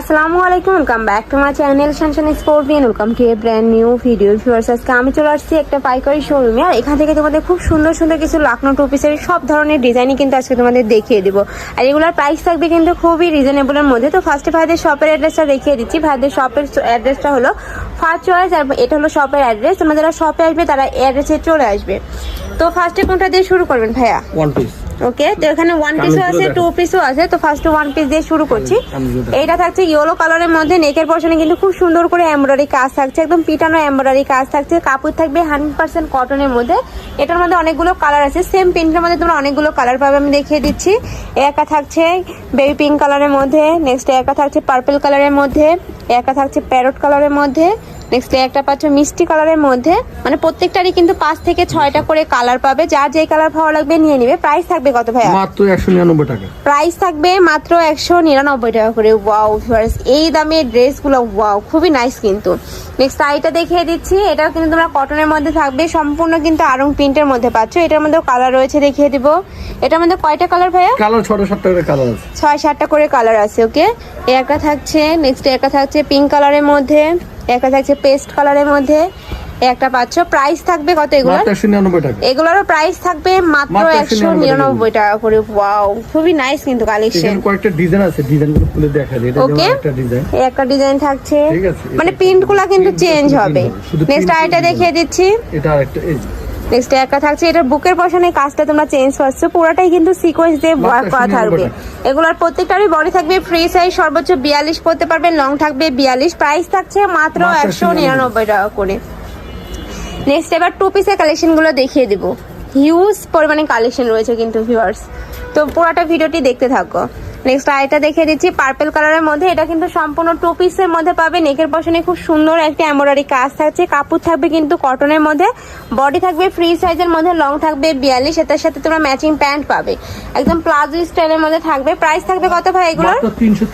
আসসালামু আলাইকুম welcome back to my channel Shanshan Sportian welcome to a brand new video viewers আজকে আমি চলে আসছি একটা পাইকারি শোরুমে আর এখান থেকে তোমাদের খুব সুন্দর সুন্দর কিছু লাখনো টু সব ধরনের ডিজাইনই কিন্তু আজকে তোমাদের দেখিয়ে দিব। আর এগুলোর প্রাইস থাকবে কিন্তু খুবই রিজনেবলের মধ্যে। তো ফার্স্টে ভাইদের শপের অ্যাড্রেসটা দেখিয়ে দিচ্ছি। ভাইদের শপের অ্যাড্রেসটা হলো ফার্স্ট চয়েস আর এটা হলো শপের অ্যাড্রেস তোমরা যারা শপে আসবে, তারা অ্যাড্রেসে চলে আসবে। তো ফার্স্টে কোনটা দিয়ে শুরু করবেন ভাইয়া? ওয়ান পিস ওকে তো এখানে ওয়ান পিসও আছে টু পিসও আছে তো ফার্স্ট ওয়ান পিস দিয়ে শুরু করছি। এইটা থাকছে ইয়েলো কালারের মধ্যে নেকের পশনে কিন্তু খুব সুন্দর করে এমব্রয়ডারি কাজ থাকছে একদম পিটানো এমব্রয়ডারি কাজ থাকছে কাপড় থাকবে হান্ড্রেড পার্সেন্ট কটনের মধ্যে। এটার মধ্যে অনেকগুলো কালার আছে সেম প্রিন্টের মধ্যে তোমরা অনেকগুলো কালার পাবে আমি দেখিয়ে দিচ্ছি। একা থাকছে বেবি পিঙ্ক কালারের মধ্যে নেক্সট একা থাকছে পার্পল কালারের মধ্যে একা থাকছে প্যারট কালারের মধ্যে। নেক্সট একটা পাচ্ছ মিষ্টি কালারের মধ্যে। মানে প্রত্যেকটারই কিন্তু পাঁচ থেকে ছয়টা করে কালার পাবে। যার যে কালার ভালো লাগবে নিয়ে নিবে। প্রাইস থাকবে কত ভাইয়া? মাত্র একশো নিরানব্বই টাকা। প্রাইস থাকবে মাত্র একশো নিরানব্বই টাকা করে। ওয়াও ভিউয়ার্স এই দামে ড্রেসগুলো ওয়াও খুবই নাইস কিন্তু। নেক্সট আইটা দেখিয়ে দিচ্ছি। এটাও কিন্তু তোমরা কটনের মধ্যে থাকবে। সম্পূর্ণ কিন্তু আরং প্রিন্টের মধ্যে পাচ্ছ। এটার মধ্যে কালার রয়েছে দেখিয়ে দিব। এটার মধ্যে কয়টা কালার ভাইয়া? কালার ছটা সাতটা করে কালার আছে। ছয় সাতটা করে কালার আছে ওকে এ একটা থাকছে নেক্সট একটা থাকছে পিঙ্ক কালারের মধ্যে। একটা থাকছে পেস্ট কালারের মধ্যে একটা পাচ্ছ প্রাইস থাকবে কত এগুলো এগুলোরও প্রাইস থাকবে মাত্র একশো নিরানব্বই টাকা করে। ওয়াও খুবই নাইস কিন্তু কালেকশন কয়েকটা ডিজাইন আছে ডিজাইনগুলো খুলে দেখা যায় ওকে একটা ডিজাইন একটা ডিজাইন থাকছে। মানে প্রিন্টগুলা কিন্তু চেঞ্জ হবে। নেক্সট আইটা দেখিয়ে দিচ্ছি। এটা আরেকটা নেক্সট একটা থাকছে এটা বুকের পশনে কাজটা তোমরা চেঞ্জ পাচ্ছ পুরোটাই কিন্তু সিকোয়েন্স দিয়ে ওয়ার্ক করা থাকবে। এগুলোর প্রত্যেকটারই বডি থাকবে ফ্রি সাইজ সর্বোচ্চ বিয়াল্লিশ পড়তে পারবেন লং থাকবে বিয়াল্লিশ। প্রাইস থাকছে মাত্র মাত্র একশো নিরানব্বই টাকা করে। নেক্সট এবার টু পিসের কালেকশনগুলো দেখিয়ে দিব। হিউজ পরিমাণে কালেকশন রয়েছে কিন্তু ভিউয়ার্স তো পুরোটা ভিডিওটি দেখতে থাকো। নেক্সট আরেকটা দেখিয়ে দিচ্ছি পার্পল কালারের মধ্যে। এটা কিন্তু সম্পূর্ণ টু পিসের মধ্যে পাবে। নেকের পশনে খুব সুন্দর একটা এমব্রয়ডারি কাজ থাকছে। কাপড় থাকবে কিন্তু কটনের মধ্যে। বডি থাকবে ফ্রি সাইজের মধ্যে লং থাকবে বিয়াল্লিশ। এটার সাথে তোমরা ম্যাচিং প্যান্ট পাবে। একদম প্লাজো স্টাইলের মধ্যে থাকবে। প্রাইস থাকবে কত ভাই তিনশো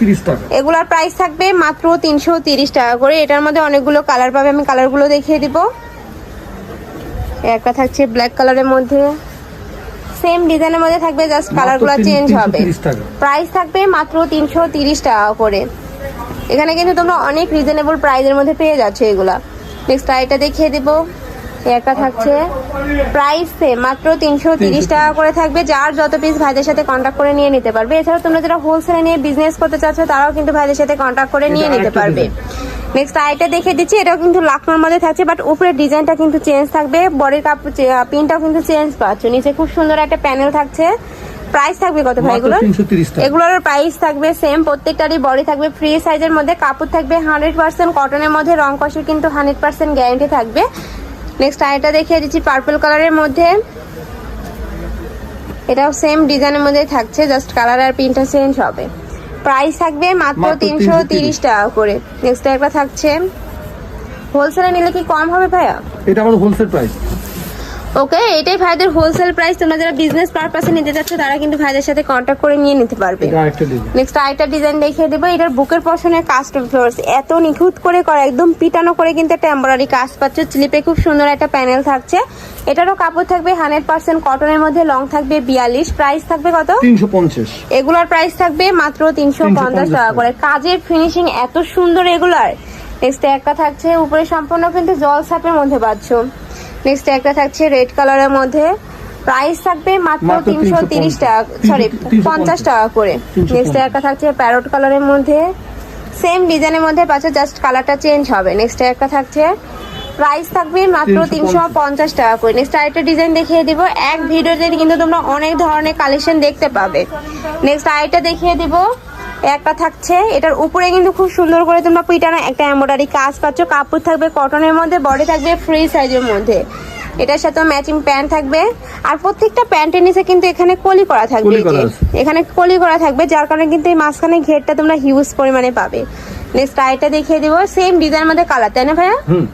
এগুলার প্রাইস থাকবে মাত্র তিনশো তিরিশ টাকা করে। এটার মধ্যে অনেকগুলো কালার পাবে। আমি কালারগুলো দেখিয়ে দিব। একটা থাকছে ব্ল্যাক কালারের মধ্যে। সেম ডিজাইনের মধ্যে থাকবে জাস্ট কালারগুলো চেঞ্জ হবে। 330 প্রাইস থাকবে মাত্র তিনশো তিরিশ টাকা করে। এখানে কিন্তু তোমরা অনেক রিজনেবল প্রাইসের মধ্যে পেয়ে যাচ্ছ এগুলা। নেক্সট আইটা দেখিয়ে দিব। একটা থাকছে। প্রাইস মাত্র তিনশো তিরিশ টাকা করে থাকবে। যার যত পিস ভাইদের সাথে কন্ট্যাক্ট করে নিয়ে নিতে পারবে। এছাড়াও তোমরা যারা হোলসেলে নিয়ে বিজনেস করতে চাচ্ছ তারাও কিন্তু ভাইদের সাথে কন্ট্যাক্ট করে নিয়ে নিতে পারবে। নেক্সট আইটা দেখে দিচ্ছি এটাও কিন্তু লাখনোর মধ্যে থাকছে বাট উপরের ডিজাইনটা কিন্তু চেঞ্জ থাকবে বডির কাপড় পিনটাও কিন্তু চেঞ্জ পাচ্ছ। নিচে খুব সুন্দর একটা প্যানেল থাকছে। প্রাইস থাকবে কত ভাই এগুলো এগুলোর প্রাইস থাকবে সেম প্রত্যেকটারই বডি থাকবে ফ্রি সাইজের মধ্যে কাপড় থাকবে হান্ড্রেড পার্সেন্ট কটনের মধ্যে রং কষের কিন্তু হান্ড্রেড পার্সেন্ট গ্যারান্টি থাকবে। নেক্সট আরেকটা দেখিয়ে দিচ্ছি পার্পল কালারের মধ্যে। এটাও সেম ডিজাইনের মধ্যে থাকছে জাস্ট কালার আর প্রিন্টটা চেঞ্জ হবে। প্রাইস থাকবে মাত্র তিনশো তিরিশ টাকা করে। নেক্সট একটা থাকছে। হোলসেলে নিলে কি কম হবে ভাইয়া? এটা আমাদের হোলসেল প্রাইস ওকে এটাই ভাইদের হোলসেল প্রাইস তোমরা যারা বিজনেস পারপাসে নিতে যাচ্ছ তারা কিন্তু ভাইদের সাথে কন্ট্যাক্ট করে নিয়ে নিতে পারবে। এটা আরেকটা ডিজাইন নেক্সট আরেকটা ডিজাইন দেখিয়ে দেবো। এটার বুকের পশনের কাস্টম ফ্লোর্স এত নিখুঁত করে করা একদম পিটানো করে কিন্তু একটা এম্বরারি কাজ পাচ্ছ। স্লিপে খুব সুন্দর একটা প্যানেল থাকছে। এটারও কাপড় থাকবে হান্ড্রেড পার্সেন্ট কটনের মধ্যে লং থাকবে বিয়াল্লিশ। প্রাইস থাকবে কত? তিনশো পঞ্চাশ। এগুলার প্রাইস থাকবে মাত্র তিনশো পঞ্চাশ 350 টাকা করে। কাজের ফিনিশিং এত সুন্দর এগুলার। নেক্সট একটা থাকছে উপরে সম্পূর্ণ কিন্তু জল সাপের মধ্যে পাচ্ছ। নেক্সট একটা থাকছে রেড কালারের মধ্যে। প্রাইস থাকবে মাত্র তিনশো তিরিশ টাকা সরি পঞ্চাশ টাকা করে। 350 নেক্সট একটা থাকছে প্যারট কালারের মধ্যে। সেম ডিজাইনের মধ্যে পাচ্ছ জাস্ট কালারটা চেঞ্জ হবে। নেক্সট একটা থাকছে প্রাইস থাকবে মাত্র তিনশো পঞ্চাশ। টাকা করে। নেক্সট আরেকটা ডিজাইন দেখিয়ে দিব। এক ভিডিওতে কিন্তু তোমরা অনেক ধরনের কালেকশন দেখতে পাবে। নেক্সট আরেকটা দেখিয়ে দিব। একটা থাকছে। এটার উপরে কিন্তু খুব সুন্দর করে তোমরা পিটানো একটা এমব্রয়ডারি কাজ পাচ্ছ। কাপড় থাকবে কটনের মধ্যে বডি থাকবে ফ্রি সাইজের মধ্যে। এটার সাথে ম্যাচিং প্যান্ট থাকবে। আর প্রত্যেকটা প্যান্টের নিচে কিন্তু এখানে কলি করা থাকবে। এখানে কলি করা থাকবে যার কারণে কিন্তু এই মাঝখানে ঘেরটা তোমরা হিউজ পরিমাণে পাবে। নেক্সট আরেকটা দেখিয়ে দিব। সেম ডিজাইন মধ্যে কালার তাই না ভাইয়া? হুম।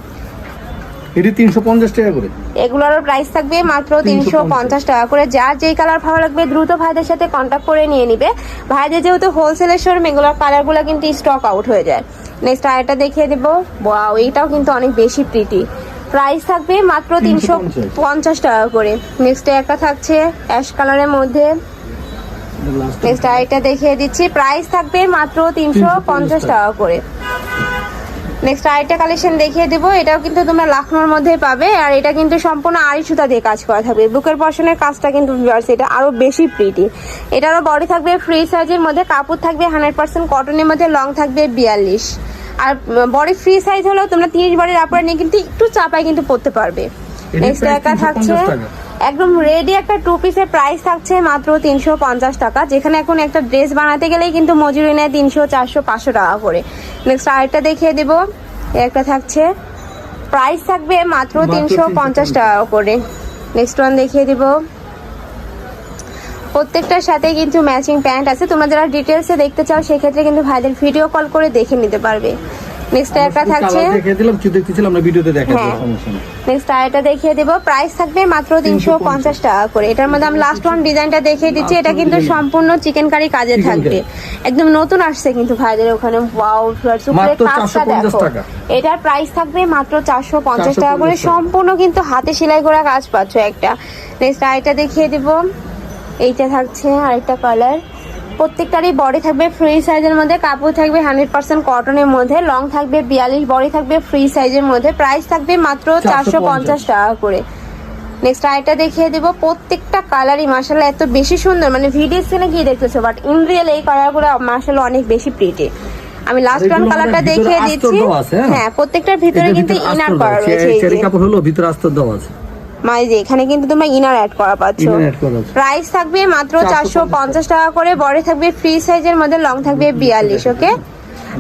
এটি তিনশো পঞ্চাশ টাকা করে। এগুলোর প্রাইস থাকবে মাত্র তিনশো পঞ্চাশ। টাকা করে। যার যেই কালার ভালো লাগবে দ্রুত ভাইদের সাথে কন্ট্যাক্ট করে নিয়ে নিবে। ভাইদের যেহেতু হোলসেলের শোরুম এগুলোর কালারগুলো কিন্তু স্টক আউট হয়ে যায়। নেক্সট আরেকটা দেখিয়ে দিব। ওয়াও এইটাও কিন্তু অনেক বেশি প্রিটি প্রাইস থাকবে মাত্র তিনশো 350 পঞ্চাশ টাকা করে। নেক্সট একটা থাকছে অ্যাশ কালারের মধ্যে। নেক্সট আরেকটা দেখিয়ে দিচ্ছি। প্রাইস থাকবে মাত্র তিনশো পঞ্চাশ টাকা। করে। নেক্সট আরেকটা কালেকশন দেখিয়ে দেবো। এটাও কিন্তু তোমরা লাখনোর মধ্যে পাবে। আর এটা কিন্তু সম্পূর্ণ আড়ি সুতা দিয়ে কাজ করা থাকবে। বুকের পশনের কাজটা কিন্তু এটা আরও বেশি প্রিটি এটারও বডি থাকবে ফ্রি সাইজের মধ্যে কাপড় থাকবে হান্ড্রেড পার্সেন্ট কটনের মধ্যে লং থাকবে বিয়াল্লিশ। আর বডি ফ্রি সাইজ হলেও তোমরা তিরিশ বডির আপনার নিয়ে কিন্তু একটু চাপায় কিন্তু পড়তে পারবে। নেক্সট একা 350 থাকছে। একদম রেডি একটা টু পিসের প্রাইস থাকছে মাত্র তিনশো পঞ্চাশ টাকা। যেখানে এখন একটা ড্রেস বানাতে গেলেই কিন্তু মজুরি নেয় তিনশো চারশো পাঁচশো টাকা করে। নেক্সট আরেকটা দেখিয়ে দেবো। একটা থাকছে। প্রাইস থাকবে মাত্র তিনশো পঞ্চাশ টাকা করে। নেক্সট ওয়ান দেখিয়ে দিব। প্রত্যেকটার সাথে কিন্তু ম্যাচিং প্যান্ট আছে। তোমরা যারা ডিটেলসে দেখতে চাও সেক্ষেত্রে কিন্তু ভাইদের ভিডিও কল করে দেখে নিতে পারবে। নেক্সট একটা থাকছে। দেখিয়ে দিলাম কি দেখতেছিলাম আমরা ভিডিওতে দেখা হ্যাঁ। যাবে সমস্যা নেক্সট আরেকটা দেখিয়ে দেবো। প্রাইস থাকবে মাত্র তিনশো পঞ্চাশ। টাকা করে। এটার মধ্যে আমি লাস্ট ওয়ান ডিজাইনটা দেখিয়ে দিচ্ছি। এটা কিন্তু সম্পূর্ণ চিকেন কারি কাজে থাকবে। একদম নতুন আসছে কিন্তু ভাইদের ওখানে। ওয়াও মাত্র কাজটা দেখো। এটার প্রাইস থাকবে মাত্র চারশো পঞ্চাশ টাকা করে। সম্পূর্ণ কিন্তু হাতে সেলাই করা কাজ পাচ্ছ একটা। নেক্সট আরেকটা দেখিয়ে দেবো। এইটা থাকছে আরেকটা কালার প্রত্যেকটারই বডি থাকবে ফ্রি সাইজের মধ্যে কাপড় থাকবে হান্ড্রেড পার্সেন্ট কটনের মধ্যে লং থাকবে বিয়াল্লিশ বডি থাকবে ফ্রি সাইজের মধ্যে প্রাইস থাকবে মাত্র চারশো পঞ্চাশ। টাকা করে। নেক্সট আরেকটা দেখিয়ে দেবো প্রত্যেকটা কালারই মার্শাল এত বেশি সুন্দর মানে ভিডিও স্ক্রিনে গিয়ে দেখতেছো বাট ইন রিয়েল এই কালারগুলো মার্শাল অনেক বেশি প্রিটি আমি লাস্ট এগুলো কালারটা দেখিয়ে দিচ্ছি। হ্যাঁ? হ্যাঁ প্রত্যেকটার ভিতরে কিন্তু ইনার করা রয়েছে এই। কাপড় হলো ভিতরে আস্তর দেওয়া আছে। মানে যে এখানে কিন্তু তোমরা ইনার অ্যাড করা পাচ্ছ। প্রাইস থাকবে মাত্র চারশো পঞ্চাশ টাকা। করে বড় থাকবে ফ্রি সাইজের মধ্যে লং থাকবে বিয়াল্লিশ ওকে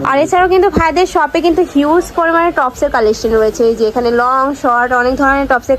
আর এছাড়াও কিন্তু ভাইদের শপে কিন্তু হিউজ পরিমাণে টপসের কালেকশন রয়েছে। এই যে এখানে লং শর্ট অনেক ধরনের টপসের